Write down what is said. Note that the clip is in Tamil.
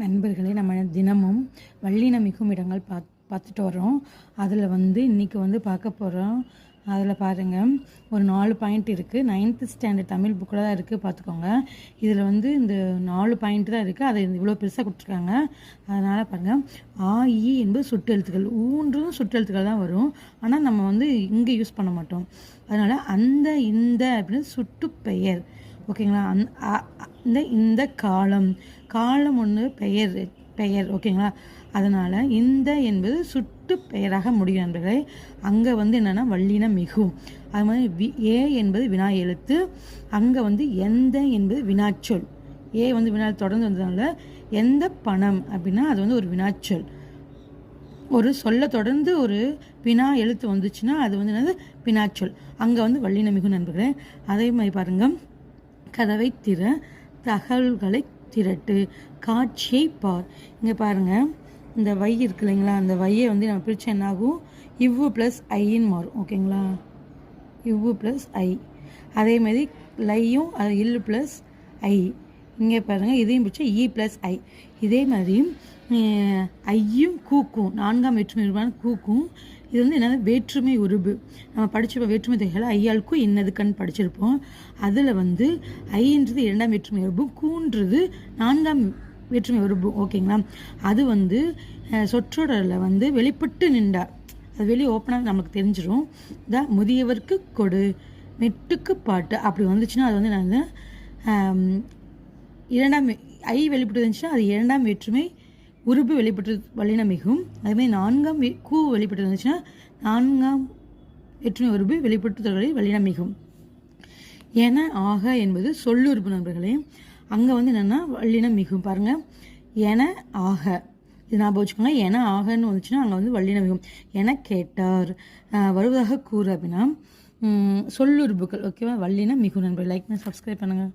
நண்பர்களே நம்ம தினமும் வள்ளின மிகும் இடங்கள் பார்த்து பார்த்துட்டு வரோம் அதில் வந்து இன்றைக்கி வந்து பார்க்க போகிறோம் அதில் பாருங்கள் ஒரு நாலு பாயிண்ட் இருக்குது நைன்த்து ஸ்டாண்டர்ட் தமிழ் புக்கில் தான் இருக்குது பார்த்துக்கோங்க. இதில் வந்து இந்த நாலு பாயிண்ட் தான் இருக்குது அதை இவ்வளோ பெருசாக கொடுத்துருக்காங்க. அதனால் பாருங்கள் ஆ இ என்பது சுட்டு ஊன்றும் சுட்டெழுத்துக்கள் தான் வரும். ஆனால் நம்ம வந்து இங்கே யூஸ் பண்ண மாட்டோம். அதனால் அந்த இந்த அப்படின்னு சுட்டு பெயர். ஓகேங்களா? அந் அ- இந்த இந்த காலம் காலம் ஒன்று பெயர் பெயர் ஓகேங்களா? அதனால் இந்த என்பது சுட்டு பெயராக முடியும் நண்பர்களே. அங்கே வந்து என்னென்னா வள்ளின மிகும் அது மாதிரி வி ஏ என்பது வினா எழுத்து அங்கே வந்து எந்த என்பது வினாச்சொல். ஏ வந்து வினா தொடர்ந்து வந்ததுனால எந்த பணம் அப்படின்னா அது வந்து ஒரு வினாச்சொல். ஒரு சொல்ல தொடர்ந்து ஒரு வினா எழுத்து வந்துச்சுன்னா அது வந்து என்னது? வினாச்சொல். அங்கே வந்து வள்ளின மிகுன்னு நண்பர்களே. அதே மாதிரி பாருங்கள் கதவை திற தகவல்களை திரட்டு காட்சியை பார். இங்கே பாருங்கள் இந்த வை இருக்கு இல்லைங்களா? அந்த வையை வந்து நம்ம பிரித்து என்னாகும்? இவ்வு ப்ளஸ் ஐன்னு மாறும். ஓகேங்களா இவ்வு ப்ளஸ் ஐ அதேமாதிரி லையும் அது இல் ப்ளஸ் ஐ இங்கே பாருங்கள் இதையும் பிடிச்சா இ e ப்ளஸ் ஐ இதே மாதிரி ஐயும் கூக்கும். நான்காம் வேற்றுமை உருவான கூக்கும். இது வந்து என்னது? வேற்றுமை உருபு. நம்ம படிச்சிருப்போம் வேற்றுமை தொகைகளை. ஐயாளுக்கும் இன்னதுக்கன்னு படிச்சிருப்போம். அதில் வந்து ஐன்றது இரண்டாம் வேற்றுமை உருபும் கூன்றது நான்காம் வேற்றுமை உருபு. ஓகேங்களா அது வந்து சொற்றொடரில் வந்து வெளிப்பட்டு நின்றா. அது வெளியே ஓப்பனாக நமக்கு தெரிஞ்சிடும் த முதியவருக்கு கொடு மெட்டுக்கு பாட்டு. அப்படி வந்துச்சுன்னா அது வந்து நான் இரண்டாம் ஐ வெளிப்பட்டு இருந்துச்சுன்னா அது இரண்டாம் வேற்றுமை உருபு வெளிப்பட்டு வல்லின மிகும். அதேமாதிரி நான்காம் கூ வெளிப்பட்டு இருந்துச்சுன்னா நான்காம் வேற்றுமை உருபு வெளிப்பட்டு தொடர்களில் வல்லின மிகும். என ஆக என்பது சொல்லுறுப்பு நண்பர்களே. அங்கே வந்து என்னென்னா வல்லினம் மிகும் பாருங்கள் என ஆக. இது ஞாபகம் வச்சுக்கோங்க. என ஆகன்னு வந்துச்சுன்னா அங்கே வந்து வல்லினம் மிகும். என கேட்டார். வருவதாக கூறு அப்படின்னா சொல்லுறுப்புகள். ஓகேவா? வல்லினம் மிகும் நண்பர்கள். லைக் பண்ணி சப்ஸ்கிரைப் பண்ணுங்கள்